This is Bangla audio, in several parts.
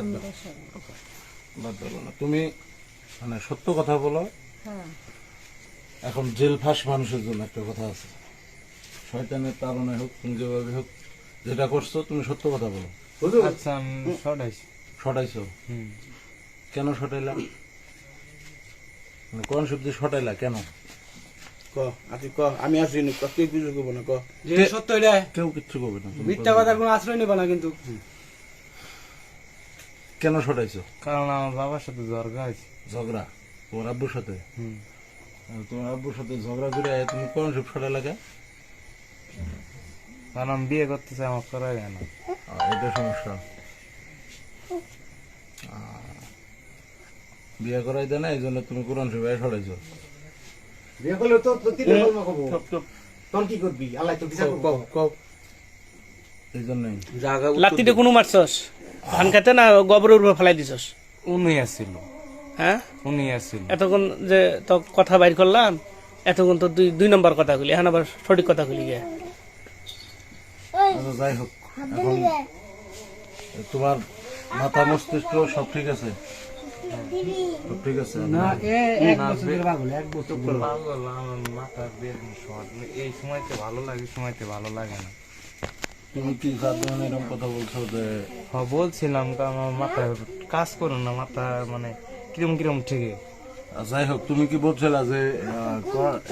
তুমি বসো। বাদ দাও। না। তুমি মানে সত্য কথা বলো। হ্যাঁ। এখন জেল ফাঁস মানুষের জন্য একটা কথা আছে। শয়তানের তারণে হোক তুমি যেভাবে হোক যেটা করছ তুমি সত্য কথা বলো। আচ্ছা কেন সটাইলা? মানে কোন শব্দ সটাইলা কেন? ক ক আমি আসি নি ক তুই কিছু করব না ক যে সত্য এটা কেউ কিচ্ছু করবে না মিথ্যা কথার কোনো আশ্রয় নেব না কিন্তু। কেন সটাইছো কারণ আমার বাবার সাথে ঝরগা হয়েছে। ঝগড়া? তোমার আব্বুর সাথে? হুম। তোমার আব্বুর সাথে ঝগড়া করে তুমি কোন সব সটাইলা কে? কারণ আমি বিয়ে করতে চাই আমার করা যায় না। এটা সমস্যা। আহ, বিয়ে করাই দেয় না এই জন্য তুমি কোরআন শরীফ সরাইছো বিয়ে তো তো তিনটা কলমা কব তখন কি করবি? আল্লাহ তো বিচার করব। ক এই জন্যই। জায়গা লাত্তিতে কোনো মারছস? ধান খেতে না গোবরের উপর ফেলাই দিছস? উনি আসছিল হ্যাঁ? উনি আসছিল এতক্ষণ যে তো কথা বাইর করলাম এতক্ষণ তো দুই দুই নম্বর কথা খুলি এখন আবার সঠিক কথা খুলি গিয়ে আচ্ছা, যাই হোক এখন তোমার মাথা মস্তিষ্ক সব ঠিক আছে? ঠিক আছে এক বছর পাগল এক বছর পাগল আমার মাথার বের শর্ট। এই সময়তে ভালো লাগে সময়তে ভালো লাগে না। তুমি কি সাধারণ এরকম কথা বলছো যে হ্যাঁ বলছিলাম আমার মাথা কাজ করো না মাথা মানে কিরম কিরম ঠিক। যাই হোক তুমি কি বলছিলা যে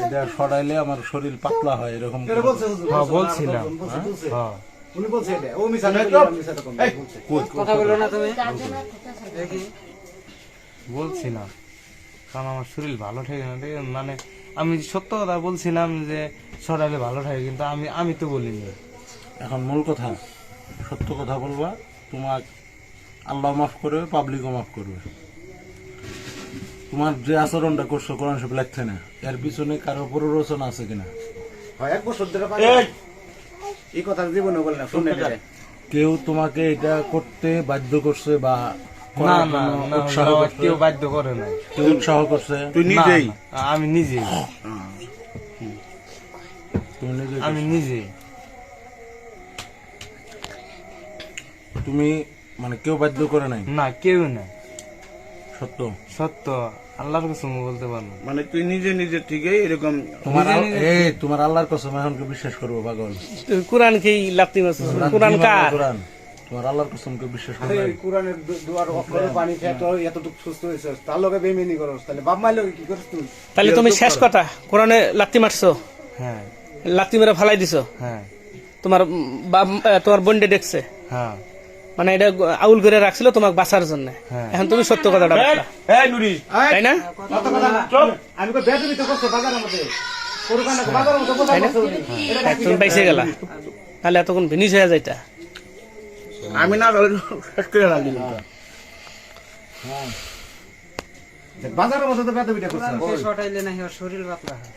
এটা সরাইলে আমার শরীর পাতলা হয় এরকম হ্যাঁ, বলছিলাম। বলছে, বলছে। হ্যাঁ? উনি বলছে এটা ও মিছা কথা বলে, মিছা কথা বলে, বলছে। না। কারণ আমার শরীর ভালো থাকে না ঠিক মানে আমি সত্য কথা বলছিলাম যে সরালে ভালো থাকে কিন্তু আমি আমি তো বলিনি। এখন মূল কথা সত্য কথা বলবা তোমার আল্লাহ মাফ করবে পাবলিকও মাফ করবে। তোমার যে আচরণটা করছ কোরআন শরীফ লাগছে না এর পিছনে কারও প্ররোচনা আছে কিনা? হয়, এক বছর ধরে এই! কথা জীবনে বলে না শুনে এটা। কেউ তোমাকে এটা করতে বাধ্য করছে বা না না না উৎসাহ কেউ বাধ্য করে নাই। কেউ উৎসাহ করছে? তুই নিজেই? না, না, আমি নিজেই। তুমি নিজে আমি নিজেই। তুমি মানে কেউ বাধ্য করে নাই? না কেউ না সত্য? সত্য আল্লাহর কসম বলতে পারব। মানে তুই নিজে নিজে ঠিকই এরকম তোমার এই তোমার আল্লাহর কসম এখন কি বিশ্বাস করব পাগল। কোরআন কি মারছস কোরআন কার? কোরআন? তোমার আল্লাহর কসম কে বিশ্বাস করবে এই কোরআনের দুয়ার অক্ষরে পানি খেয়ে তোর এতটুকু সুস্থ হয়েছে। তার লগে বেমেনি করস। তাহলে বাপ মাইলে কি করিস তুই? তাহলে তুমি শেষ কথা কোরআনে লাত্তি মারছো? হ্যাঁ। লাত্তি মেরে ফালাই দিছো? হ্যাঁ। তোমার বাপ- তোমার বন্ডে দেখছে? হ্যাঁ। মানে এটা আউল করে রাখছিল তোমাকে বাঁচার জন্য। হ্যাঁ। এখন তুমি সত্য কথাটা বললা এই নুরি তাই না? কথা? না। আমি কই বেদবি তো করছে বাজারের মধ্যে? কোরআন বাজারের মধ্যে বোঝা করছে এটা তুমি পাইছে গেলা। তাহলে এতক্ষণ ভিনিস হয়ে যাইতা। আমি না করে না দিলাম। বাজারের মধ্যে তো করছে। সটাইলে নাকি ওর শরীর পাতলা হয়।